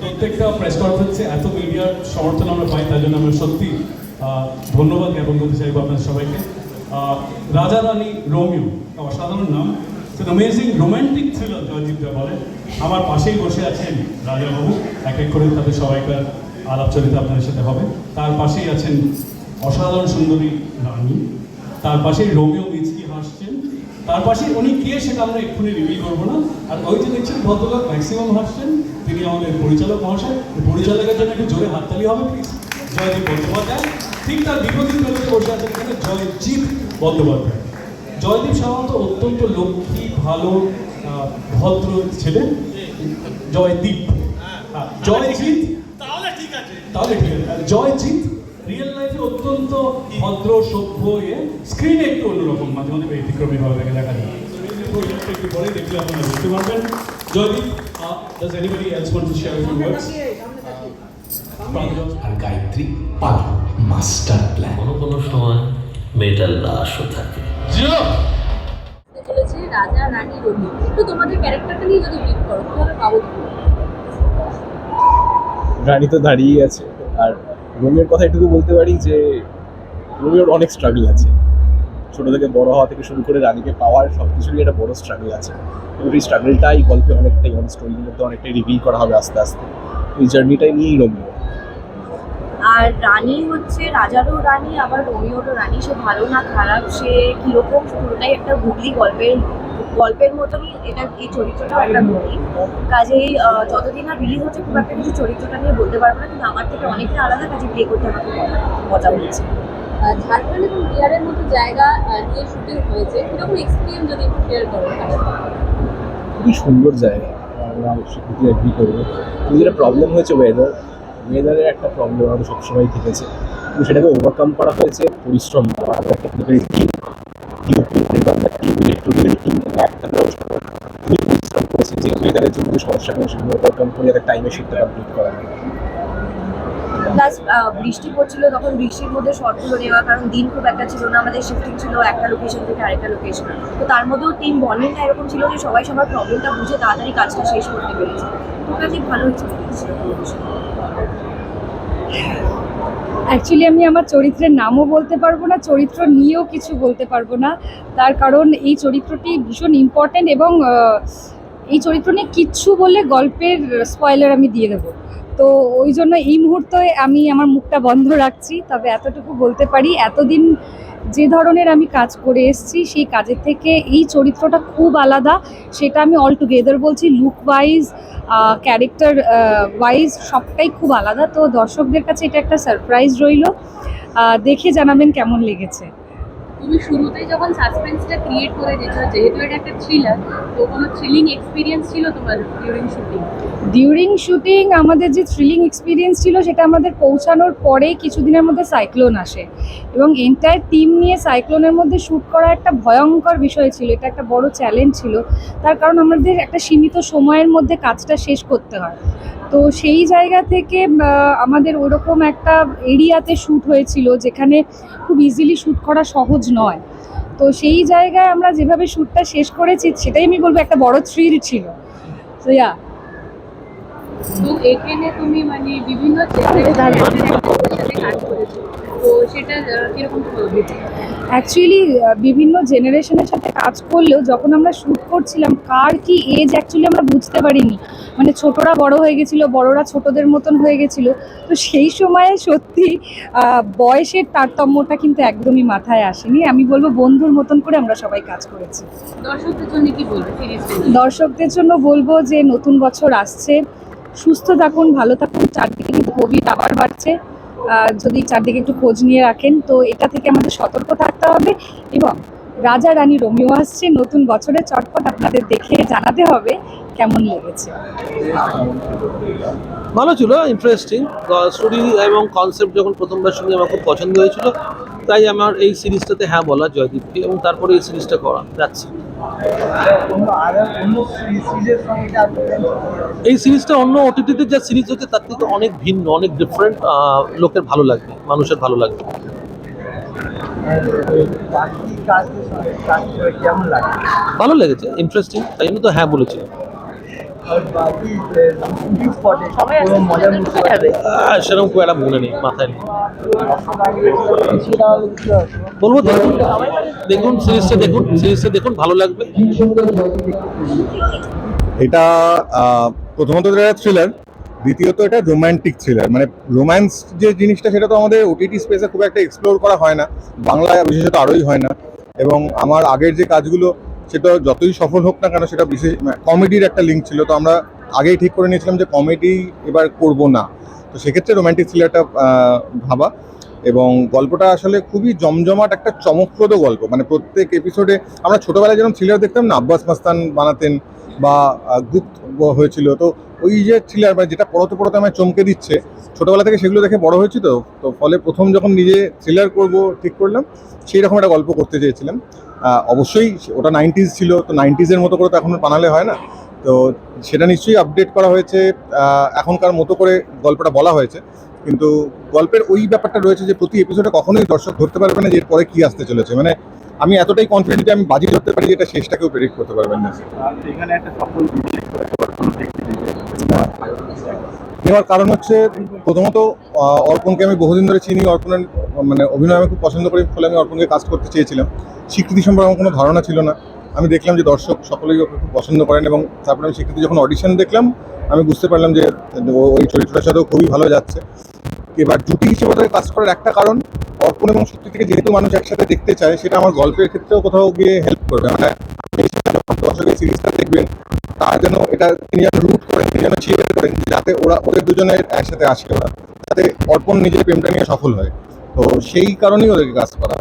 প্রত্যেকটা প্রেস কনফারেন্সে এত মিডিয়ার সমর্থন আমরা পাই, তার জন্য আমরা সত্যি ধন্যবাদ জ্ঞাপন করতে চাইব আপনাদের সবাইকে। রাজা রানী রোমিও, অসাধারণ নাম। অ্যামেজিং রোমান্টিক থ্রিলার জয়দীপটা বলে। আমার পাশেই বসে আছেন রাজাবাবু। এক এক করে তাদের সবাইকার আলাপচারিতা আপনাদের সাথে হবে। তার পাশেই আছেন অসাধারণ সুন্দরী রানী। তার পাশেই রোমিও হাসছেন তার পাশে উনি কে সেটা আমরা এক্ষুনি রিভিল করব না। আর ওই যে দেখছেন ভদ্রলোক ম্যাক্সিমাম হাসছেন তিনি আমাদের পরিচালক মহাশয়। পরিচালকের জন্য একটু জোরে হাততালি হবে প্লিজ জয়দীপ বন্দ্যোপাধ্যায়। ঠিক তার বিপরীত প্রান্তে বসে আছেন এখানে জয়জিৎ বন্দ্যোপাধ্যায়। জয়দীপ সাধারণত অত্যন্ত লক্ষ্মী ভালো ভদ্র ছেলে। জয়দীপ। হ্যাঁ, জয়জিৎ। তাহলে ঠিক আছে। তাহলে ঠিক আছে। জয়জিৎ রিয়েল লাইফে অত্যন্ত ভদ্র সভ্য ইয়ে স্ক্রিনে একটু অন্যরকম মাঝে মাঝে ব্যতিক্রমী ভাবে তাকে দেখা যায়। একটু পরে দেখলে আপনারা বুঝতে পারবেন জয়দীপ আর গায়ত্রী পাল মাস্টার প্ল্যান কোনো কোনো সময় মেয়েটার লাশও থাকে। চলেছে রাজা রানী রবি। তো তোমাদের ক্যারেক্টারটা নিয়ে যদি ব্রিফ করো কীভাবে পাবো রানী তো দাঁড়িয়ে আছে আর রোমিওর কথা এটুকু বলতে পারি যে, রোমিওর অনেক স্ট্রাগল আছে। ছোটো থেকে বড় হওয়া থেকে শুরু করে রানীকে পাওয়ার সব কিছুরই একটা বড় স্ট্রাগল আছে। এবং এই স্ট্রাগলটাই গল্পে অনেকটাই মানে স্টোরির মধ্যে অনেকটাই রিভিল করা হবে আস্তে আস্তে। এই জার্নিটাই নিয়েই রোমিও। আর রানী হচ্ছে, রাজারও রানী, আবার রোমিওরও রানী। সে ভালো না খারাপ, সে কীরকম, পুরোটাই একটা গুগলি গল্পের গল্পের মতনই এটা এই চরিত্রটাও একটা গুগলি কাজেই আহ, যতদিন আর রিলিজ হচ্ছে খুব একটা কিছু চরিত্রটা নিয়ে বলতে পারব না কিন্তু আমার থেকে অনেকটা আলাদা কাজে প্লে করতে খুব মজা হচ্ছে। ঝাড়খণ্ড এবং বিহারের মতো জায়গা নিয়ে শুটিং হয়েছে কীরকম এক্সপিরিয়েন্স যদি একটু শেয়ার করো? খুবই সুন্দর জায়গা। আমরা অবশ্যই খুবই অ্যাগ্রি করব। কিন্তু যেটা প্রবলেম হয়েছে ওয়েদার ওয়েদারের একটা প্রবলেম আমাদের সবসময় থেকেছে। সেটাকে ওভারকাম করা হয়েছে পরিশ্রম বৃষ্টি পড়ছিল, তখন বৃষ্টির মধ্যে শর্টগুলো নেওয়া, কারণ দিন খুব একটা ছিল না, আমাদের শিফটিং ছিল একটা লোকেশন থেকে আরেকটা লোকেশন তো তার মধ্যেও টিম বন্ডিংটা এরকম ছিল যে সবাই সবার প্রবলেমটা বুঝে তাড়াতাড়ি কাজটা শেষ করতে পেরেছে। তো কাজে ভালো হয়েছে অ্যাকচুয়ালি আমি আমার চরিত্রের নামও বলতে পারব না, চরিত্র নিয়েও কিছু বলতে পারব না। তার কারণ এই চরিত্রটি ভীষণ ইম্পর্ট্যান্ট এবং এই চরিত্র নিয়ে কিচ্ছু বলে গল্পের স্পয়লার আমি দিয়ে দেবো। তো ওই জন্য এই মুহূর্তে আমি আমার মুখটা বন্ধ রাখছি, তবে এতটুকু বলতে পারি, এতদিন যে ধরনের আমি কাজ করে এসেছি, সেই কাজের থেকে এই চরিত্রটা খুব আলাদা। সেটা আমি অল টুগেদার বলছি লুক ওয়াইজ ক্যারেক্টার ওয়াইজ সবটাই খুব আলাদা। তো দর্শকদের কাছে এটা একটা সারপ্রাইজ রইল। দেখে জানাবেন কেমন লেগেছে। তুমি শুরুতেই যখন সাসপেন্সটা ক্রিয়েট করে দিয়েছ, যেহেতু এটা একটা থ্রিলার তো কোনো থ্রিলিং এক্সপিরিয়েন্স ছিল তোমার ডিউরিং শুটিং ডিউরিং শুটিং আমাদের যে থ্রিলিং এক্সপিরিয়েন্স ছিল, সেটা আমাদের পৌঁছানোর পরে কিছুদিনের মধ্যে সাইক্লোন আসে। এবং এন্টায়ার টিম নিয়ে সাইক্লোনের মধ্যে শ্যুট করা একটা ভয়ঙ্কর বিষয় ছিল, এটা একটা বড় চ্যালেঞ্জ ছিল। তার কারণ আমাদের একটা সীমিত সময়ের মধ্যে কাজটা শেষ করতে হয়। তো সেই জায়গা থেকে আমাদের ওরকম একটা এরিয়াতে শ্যুট হয়েছিল যেখানে খুব ইজিলি শ্যুট করা সহজ নয়। তো সেই জায়গায় আমরা যেভাবে শ্যুটটা শেষ করেছি সেটাই আমি বলব একটা বড় থ্রিল ছিল। তো ইয়া তো এখানে তুমি মানে বিভিন্ন তো সেটা কীরকম অ্যাকচুয়ালি বিভিন্ন জেনারেশনের সাথে কাজ করলেও যখন আমরা শ্যুট করছিলাম কার কি এজ অ্যাকচুয়ালি আমরা বুঝতে পারিনি। মানে ছোটরা বড় হয়ে গেছিল বড়রা ছোটদের মতন হয়ে গেছিল। তো সেই সময়ে সত্যি বয়সের তারতম্যটা কিন্তু একদমই মাথায় আসেনি। আমি বলব বন্ধুর মতন করে আমরা সবাই কাজ করেছি। দর্শকদের জন্য কি বলবে? দর্শকদের জন্য বলব যে নতুন বছর আসছে। সুস্থ থাকুন ভালো থাকুন চারদিকে কিন্তু কোভিড আবার বাড়ছে। যদি চারদিকে একটু খোঁজ নিয়ে রাখেন, তো এটা থেকে আমাদের সতর্ক থাকতে হবে এবং রাজা রানী রোমিও আসছে, নতুন বছরের চটপট আপনাদের দেখে জানাতে হবে কেমন লেগেছে। ভালো ছিল ইন্টারেস্টিং স্টোরি এবং কনসেপ্ট যখন প্রথমবার শুনে আমার খুব পছন্দ হয়েছিল, তাই আমার এই সিরিজটাতে হ্যাঁ বলা জয়দীপকে এবং তারপরে এই সিরিজটা করা যাচ্ছে এই সিরিজটা অন্য ওটিটিতে যা সিরিজ হচ্ছে তার থেকে অনেক ভিন্ন অনেক ডিফারেন্ট লোকের ভালো লাগবে মানুষের ভালো লাগবে। ভালো লেগেছে ইন্টারেস্টিং তাই জন্য তো হ্যাঁ বলেছিলাম। সেরকম খুব একটা মনে নেই মাথায় নেই। বলব দেখুন দেখুন সিরিজটা দেখুন সিরিজটা দেখুন ভালো লাগবে। এটা প্রথমত এটা থ্রিলার দ্বিতীয়ত এটা রোমান্টিক থ্রিলার মানে রোম্যান্স যে জিনিসটা সেটা তো আমাদের ওটিটি স্পেসে খুব একটা এক্সপ্লোর করা হয় না বাংলায় বিশেষত আরোই হয় না। এবং আমার আগের যে কাজগুলো সেটা যতই সফল হোক না কেন সেটা বিশেষ কমেডির একটা লিঙ্ক ছিল। তো আমরা আগেই ঠিক করে নিয়েছিলাম যে কমেডি এবার করব না। তো সেক্ষেত্রে রোমান্টিক একটা ভাবা। এবং গল্পটা আসলে খুবই জমজমাট একটা চমকপ্রদ গল্প। মানে প্রত্যেক এপিসোডে আমরা ছোটবেলায় যেরকম থ্রিলার দেখতাম না, আব্বাস মাস্তান বানাতেন বা গুপ্ত হয়েছিল। তো ওই যে থ্রিলার বা যেটা পড়তে পড়তে আমায় চমকে দিচ্ছে, ছোটবেলা থেকে সেগুলো দেখে বড় হয়েছি তো তো ফলে প্রথম যখন নিজে থ্রিলার করব, ঠিক করলাম সেই রকম একটা গল্প করতে চেয়েছিলাম। অবশ্যই ওটা নাইনটিজ ছিল, তো নাইনটিজের মতো করে তো এখন বানালে হয় না। তো সেটা নিশ্চয়ই আপডেট করা হয়েছে এখনকার মতো করে গল্পটা বলা হয়েছে। কিন্তু গল্পের ওই ব্যাপারটা রয়েছে যে প্রতি এপিসোডে কখনোই দর্শক ধরতে পারবে না যে এরপরে কী আসতে চলেছে। মানে আমি এতটাই কনফিডেন্ট আমি বাজি ধরতে পারি এটা শেষটা কেউ প্রেডিক্ট করতে পারবেন না। নেওয়ার কারণ হচ্ছে প্রথমত অর্পণকে আমি বহুদিন ধরে চিনি অর্পণের মানে অভিনয় আমি খুব পছন্দ করি ফলে আমি অর্পণকে কাজ করতে চেয়েছিলাম। স্বীকৃতি সম্পর্কে আমার কোনো ধারণা ছিল না। আমি দেখলাম যে দর্শক সকলেই ওকে খুব পছন্দ করেন এবং তারপরে আমি স্বীকৃতি যখন অডিশন দেখলাম আমি বুঝতে পারলাম যে ওই চরিত্রটার সাথেও খুবই ভালো যাচ্ছে। এবার জুটি হিসেবে তাদের কাজ করার একটা কারণ, অর্পণ এবং সত্যি থেকে যেহেতু মানুষ একসাথে দেখতে চায়, সেটা আমার গল্পের ক্ষেত্রেও কোথাও গিয়ে হেল্প করবে। মানে দর্শকের সিরিজটা দেখবেন, তার যেন এটা তিনি যেন রুট করেন, তিনি যেন চিয়ার করেন, যাতে ওরা, ওদের দুজনের একসাথে আসে ওরা যাতে অর্পণ নিজের প্রেমটা নিয়ে সফল হয়। তো সেই কারণেই ওদেরকে কাজ করা